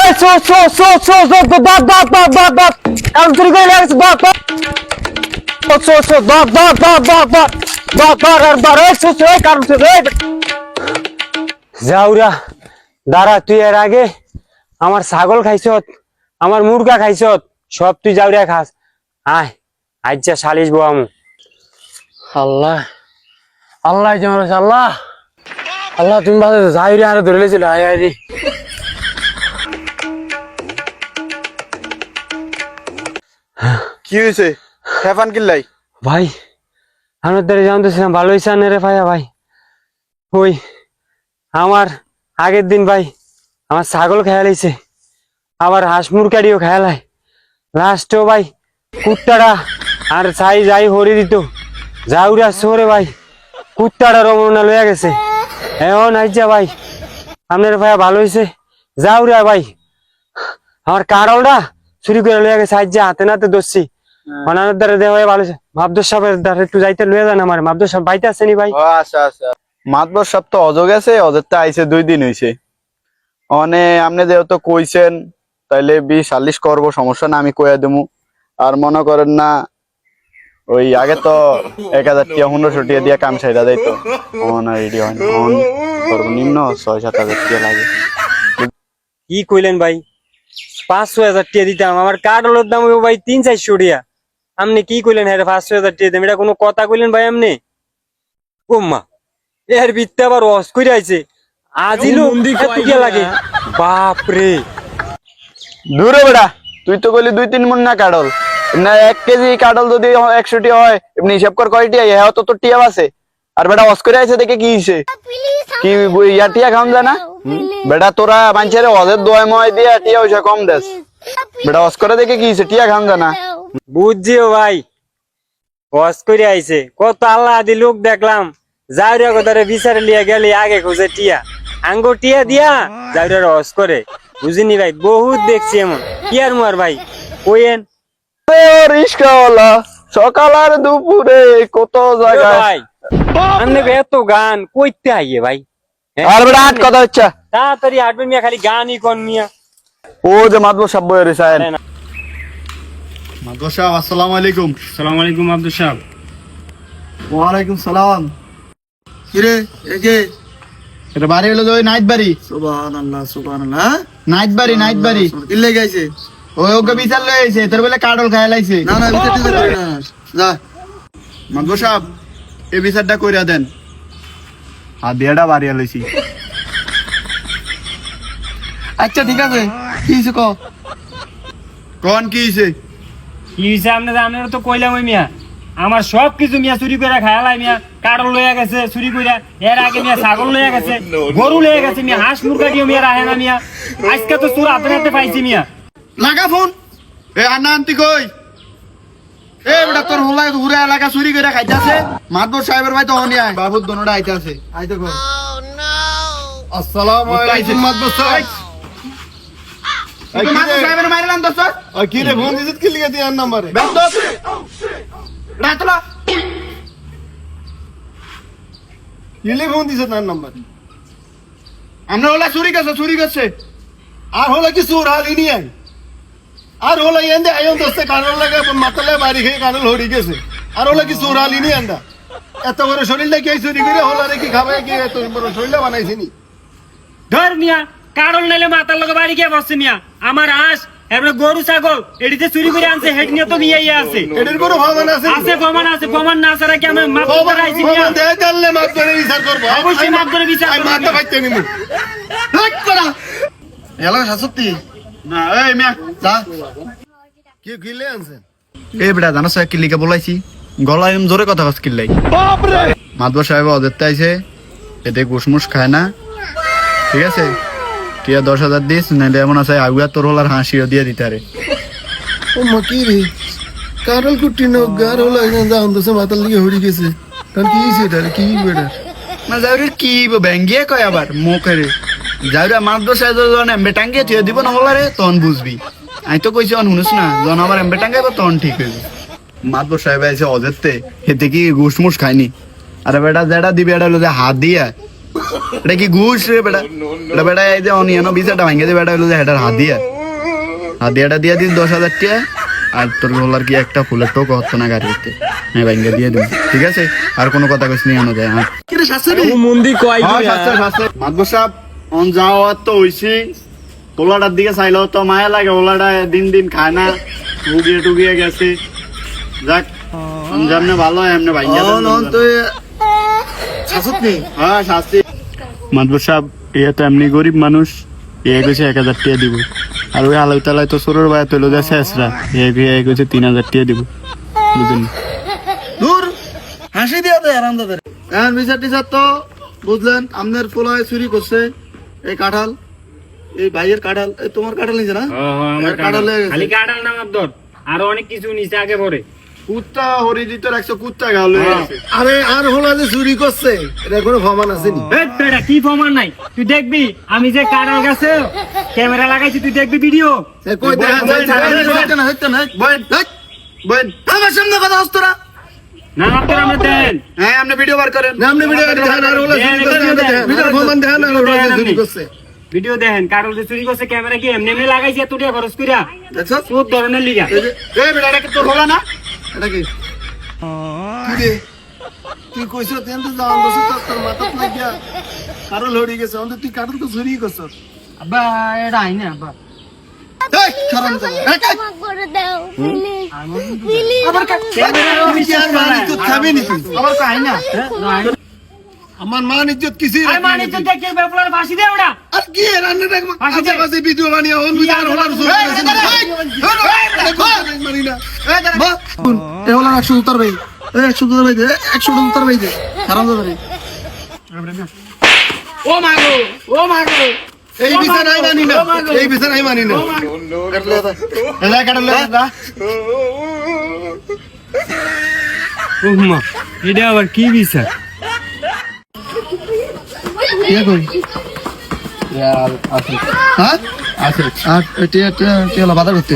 ওই সো সো সো সো সো দপ দপ দপ দপ দপ কারণ চুরি করে লাগছে দপ দপ সো সো দপ দপ দপ দপ দপ দপ দপ আর দর ওই সো সো কারণ চুরি ওই দাঁড়া তুই এর আগে আমার ছাগল খাইছত, আমার মুরগা খাইছত, সব তুই যাউরিয়া খাস। আয়, আজ যা সালিশ বো আল্লাহ আল্লাহ আল্লাহ। আল্লাহ, তুমি বাদে যাইরে আর ধরে লেছিল আয় আয়। কি হয়েছে? হেফান কিল্লাই? ভাই আমার দ্বারা জানতেছিলাম ভালো হয়েছে রে ভাইয়া ভাই? ওই, আমার আগের দিন ভাই, আমার ছাগল খেয়ালাইছে আবার হাঁস মুরকাড়িও খেয়ালায় লাস্টও ভাই, কুত্তাটা আর ছাই যাই হরি দিত। যাউরা সোরে ভাই, কুত্তাটা রমনা লইয়া গেছে। এখন আইজা ভাই, আপনার ভাইয়া ভালো হয়েছে যাউরা ভাই। আমার কারলটা চুরি করে লইয়া গেছে, আইজা হাতে নাতে দোষছি অনানের দ্বারা দেওয়া হয়ে ভালো মাবদুর সাহেবের দ্বারা একটু যাইতে লইয়া যান আমার। মাবদুর সাহেব বাইতে আসেনি ভাই? আচ্ছা আচ্ছা। মাতবর সব তো অজ গেছে অজেরটা আইছে দুই দিন হইছে। মানে আপনি যেহেতু কইছেন তাইলে বি সালিশ করব সমস্যা না আমি কইয়া দেবো আর মনে করেন না ওই আগে তো এক হাজার টিয়া পনেরোশো টিয়া দিয়ে কাম সাইডা যাইত। অন রেডি হয় অন সর্বনিম্ন ছয় সাত হাজার টিয়া লাগে। কি কইলেন ভাই? পাঁচশো হাজার টিয়া দিতাম আমার কার্ডলের দাম হইবো ভাই তিন চারশো টিয়া। আপনি কি কইলেন হ্যাঁ পাঁচশো হাজার টিয়া দেন এটা কোনো কথা কইলেন ভাই আপনি ওম্মা এর বিত্তে আবার অস করে আইছে। আজিলো লাগে? বাপ রে দূরে বেড়া তুই তো কইলি দুই তিন মন না কাডল না এক কেজি কাডল যদি একশো টিয়া হয় এমনি হিসাব কর কয় টিয়া হ্যাঁ তো তোর টিয়া আছে আর বেটা অস করে আইছে দেখে কি হইছে? কি ইয়া টিয়া খাম জানা না? বেটা তোরা মানুষের অজের দোয় ময় দিয়া টিয়া হইছে কম দেস। বেটা অস করে দেখে কি হইছে? টিয়া খাম যায় না। বুঝছিও ভাই। অস করে আইছে কত আল্লাহ আদি লোক দেখলাম যাওরিয়া কথারে বিচারে লিয়া গেলি আগে খুঁজে টিয়া। আঙ্গো টিয়া দিয়া যাওরিয়া অস করে। বুঝিনি ভাই বহুত দেখছি এমন। কি আর মুয়ার ভাই? কইেন রিস্কাওয়ালা সকাল আর দুপুরে কত জায়গায়? ভাই? আপনি এত গান কইতে আইয়ে ভাই? হ্যাঁ? আর বেটা আট কথা হচ্ছে। তাড়াতাড়ি আটবেন মিয়া খালি গানই কোন মিয়া। ও যে মাতবো সব বইয়ের সাহেব সাহেব আসসালামু আলাইকুম। সালাম আলাইকুম আব্দুল সাহেব। ওয়ালাইকুম সালাম। কিরে একে এটা বাড়ি হলো যে ওই নাইট বাড়ি সুবহানাল্লাহ সুবহানাল্লাহ নাইট বাড়ি নাইট বাড়ি ইল্লে গেছে? ওই ওকে বিচার লয়ে আইছে তোর বলে কাডল খায় লাইছে। না না ভিতর টিতর করে না। যা। মাতবো সাহেব এই বিচারটা কইরা দেন। আর দিয়াটা বাড়ি লইছি আচ্ছা ঠিক আছে। কি কোন কি হইছে? কি আপনি আপনারা তো কইলাম ওই মিয়া। আমার সব কিছু মিয়া চুরি করে খায়ালাই মিয়া। কাটল লইয়া গেছে চুরি করে এর আগে মিয়া ছাগল লইয়া গেছে গরু লইয়া গেছে মিয়া হাঁস মুরগা দিও মিয়া রাহে না মিয়া। আজকে তো চোর হাতে হাতে পাইছি মিয়া। লাগা ফোন। এ আন্না আন্তি কই? এ বেটা তোর হোলা ঘুরে এলাকা চুরি করে খাইতাছে। মাতবর সাহেবের ভাই তো অনি আয়। বাবুর দনোটা আইতাছে। আইতো কর আসসালামু আলাইকুম মাতবর সাহেব। মাতবর সাহেবের মাইরালাম তো স্যার কি রে ফোন দিছিস কি লিখে দিয়ার নম্বরে? বেদ রাতলা ইলে ফোন দিছে তার নম্বর? আমরা ওলা চুরি করছে চুরি করছে। আর হলো কি সুর হালি নিয়ে আই আর হলো এন্দে আয়ন দস্তে কানল লাগে মাতালে বাড়ি খেয়ে কানল হরি গেছে। আর হলো কি সুর হালি নিয়ে আন্দা এত বড় শরীরটা কি চুরি করে হলো রে কি খাবে কি এত বড় শরীরটা বানাইছে নি ধর মিয়া কাটল নাইলে মাথার লগে বাড়ি গিয়ে বসছে মিয়া। আমার হাঁস এবারে গরু ছাগল এটিতে চুরি করে আনছে হেড নিয়ে তো মিয়া ইয়ে আছে এটার কোনো ভাবনা আছে? আছে প্রমাণ আছে প্রমাণ না ছাড়া কি আমি মাপ খবর দেয় তাহলে মাপ করে বিচার করব। অবশ্যই মাপ করে বিচার করব মাথা। নিমু লাগ করা। এলা শাসতি না এই মিয়া। যা কি গিলে আনছেন এই বেটা জানো বলাইছি? গলায় এম জোরে কথা কস কিল্লাই। মাতবর সাহেব অদেরতে আইছে এতে খায় না। ঠিক আছে? টিয়া দশ হাজার দিস নাইলে এমন আছে আগুয়া তোর হলার হাসিও দিয়ে দিতে আরে ও মা কি রে? কারল কুটি হলো একজন যা মাতাল দিকে হরি গেছে। কারণ কি এটা? কি বেটা না যাওরে কি ব্যাঙ্গিয়ে কয় আবার? মুখের যাওরে মাতবর সাহেব যখন এমবে টাঙ্গিয়ে তুই দিব না হলারে তখন বুঝবি। আমি তো কইছি অন শুনিস না যখন আমার এমবে টাঙ্গাইব তখন ঠিক হইব। মাতবর সাহেব আইছে অজেরতে হেতে কি ঘুষমুস খায়নি। আরে বেটা যেটা দিবি এটা হলো যে হাত দিয়া এটা কি ঘুষ রে বেটা এটা বেটা এই যে অনিয়ন বিচারটা ভাঙে যে বেটা হলো যে হেটার হাদিয়া হাদিয়াটা দিয়ে দিস দশ হাজার টাকা আর তোর বলার কি একটা ফুলের টোক হতো না গাড়িতে আমি ভাঙ্গে দিয়ে দিবি ঠিক আছে? আর কোনো কথা কইস নিয়ে আনো যায় হ্যাঁ কিরে শাস্তি ও মন্দির কয় মাদবর সাহেব অন যাওয়ার তো হইছি। তোলাটার দিকে চাইলেও তো মায়া লাগে ওলাটা দিন দিন খায় না। টুগিয়ে টুগিয়ে গেছে। যাক যেমনে ভালো হয় এমনি ভাইয়া হ্যাঁ শাস্তি মাদবর সাহেব এ তো এমনি গরিব মানুষ এ গেছে এক হাজার টাকা দিব। আর ওই তালায় তো সরোর ভাই তৈল যা শেষরা এ গেছে তিন হাজার টাকা দিব। বুঝলেন? দূর হাসি দিয়া দে আরাম দাদা এখন বিচার টিচার তো বুঝলেন আপনার পোলায় চুরি করছে এই কাঁঠাল এই ভাইয়ের কাঁঠাল এই তোমার কাঁঠাল নিছে না? কাঁঠাল। খালি কাটাল না আরও অনেক কিছু নিচে আগে পরে কুত্তা হরি দিতে রাখছো কুত্তা গাল আরে আর হলো যে চুরি করছে এটা কোনো প্রমাণ আসেনি। বেটা কি প্রমাণ নাই? তুই দেখবি আমি যে গাছে ক্যামেরা লাগাইছি তুই দেখবি ভিডিও? কই দেখা যায় না হইতে না আমার সামনে কথা না না আপনার আমরা দেন। হ্যাঁ আপনি ভিডিও বার করেন। না আপনি ভিডিও দেখেন আর হলো চুরি করছে ভিডিও প্রমাণ দেখেন আর হলো চুরি করছে। ভিডিও দেখেন কারণ যে চুরি করছে ক্যামেরা কি এমনি এমনি লাগাইছি টাকা খরচ কইরা দেখছ? তোর ধরনের লিগা। এই তোর হলো না? এটা কি? তুই কইছ তেন তো যাওয়ান দোষ তোর মাথা লাগিয়া কারণ লড়ি গেছে অন্ত তুই কারণ তো চুরি করছ আব্বা এটা আইনা আব্বা। করে তুই তুই আবার কাই না আমার মান ইজ্জত কিছুই আরে মানে তো দেখে বেপলার ফাঁসি দে ওটা আর কি এর রান্না দেখ ফাঁসি দে। বাজে ভিডিও বানিয়ে অন বিদার হলার চুরি মারি না। এ হলার 100 উত্তর ভাই। এ 100 উত্তর ভাই দে 100 উত্তর ভাই দে। ও মাগো ও মাগো এই বিচার নাই মানি না। এই বিচার নাই মানি না। এটা কাটলে দা ও মা এটা আবার কি বিচার? কই? আছে হ্যাঁ? আছে আর এটা টিয়া টিয়া বাধা করতে?